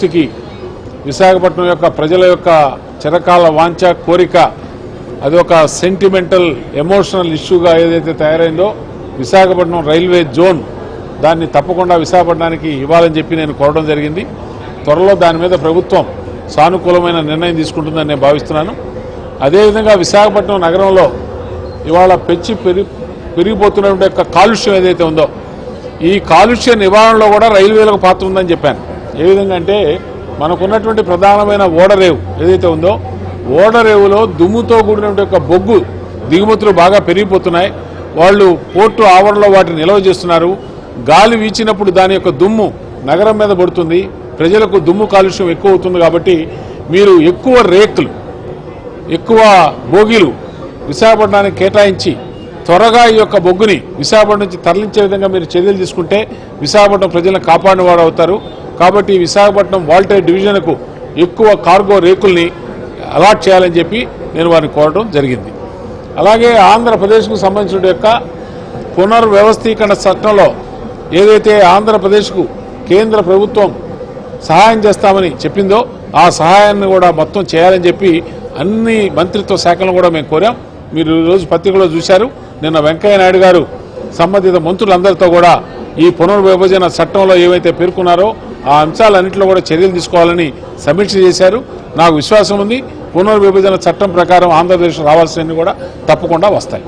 దృష్టికి విశాఖపట్నం యొక్క ప్రజల యొక్క చిరకాల వాంఛ కోరిక అది ఒక సెంటిమెంటల్ ఎమోషనల్ ఇష్యూగా ఏదైతే తయారైందో విశాఖపట్నం రైల్వే జోన్ దాన్ని తప్పకుండా విశాఖపట్నానికి ఇవ్వాలని చెప్పి నేను కోరడం జరిగింది. త్వరలో దాని మీద ప్రభుత్వం సానుకూలమైన నిర్ణయం తీసుకుంటుందని నేను భావిస్తున్నాను. అదేవిధంగా విశాఖపట్నం నగరంలో ఇవాళ పెంచి పెరిగి పెరిగిపోతున్నటువంటి యొక్క కాలుష్యం ఏదైతే ఉందో ఈ కాలుష్య నివారణలో కూడా రైల్వేలకు పాత్ర ఉందని చెప్పాను. ఏ విధంగా అంటే మనకున్నటువంటి ప్రధానమైన ఓడరేవు ఏదైతే ఉందో ఓడరేవులో దుమ్ముతో కూడినటువంటి యొక్క బొగ్గు దిగుమతులు బాగా పెరిగిపోతున్నాయి. వాళ్ళు పోర్టు ఆవరణలో వాటిని నిల్వ చేస్తున్నారు. గాలి వీచినప్పుడు దాని యొక్క దుమ్ము నగరం మీద పడుతుంది. ప్రజలకు దుమ్ము కాలుష్యం ఎక్కువ అవుతుంది కాబట్టి మీరు ఎక్కువ రేకులు ఎక్కువ బోగీలు విశాఖపట్నానికి కేటాయించి త్వరగా ఈ యొక్క బొగ్గుని విశాఖపట్నం నుంచి తరలించే విధంగా మీరు చర్యలు తీసుకుంటే విశాఖపట్నం ప్రజలను కాపాడిన వారు అవుతారు. కాబట్టి విశాఖపట్నం వాల్టైర్ డివిజన్కు ఎక్కువ కార్గో రేకుల్ని అలాట్ చేయాలని చెప్పి నేను వారిని కోరడం జరిగింది. అలాగే ఆంధ్రప్రదేశ్కు సంబంధించిన యొక్క పునర్వ్యవస్థీకరణ చట్టంలో ఏదైతే ఆంధ్రప్రదేశ్కు కేంద్ర ప్రభుత్వం సహాయం చేస్తామని చెప్పిందో ఆ సహాయాన్ని కూడా మొత్తం చేయాలని చెప్పి అన్ని మంత్రిత్వ శాఖలను కూడా మేము కోరాం. మీరు ఈరోజు పత్రికలో చూశారు. నిన్న వెంకయ్య నాయుడు గారు సంబంధిత మంత్రులందరితో కూడా ఈ పునర్విభజన చట్టంలో ఏవైతే పేర్కొన్నారో ఆ అంశాలన్నింటిలో కూడా చర్యలు తీసుకోవాలని సమీక్ష చేశారు. నాకు విశ్వాసం ఉంది. పునర్విభజన చట్టం ప్రకారం ఆంధ్రప్రదేశ్ రావాల్సినవి కూడా తప్పకుండా వస్తాయి.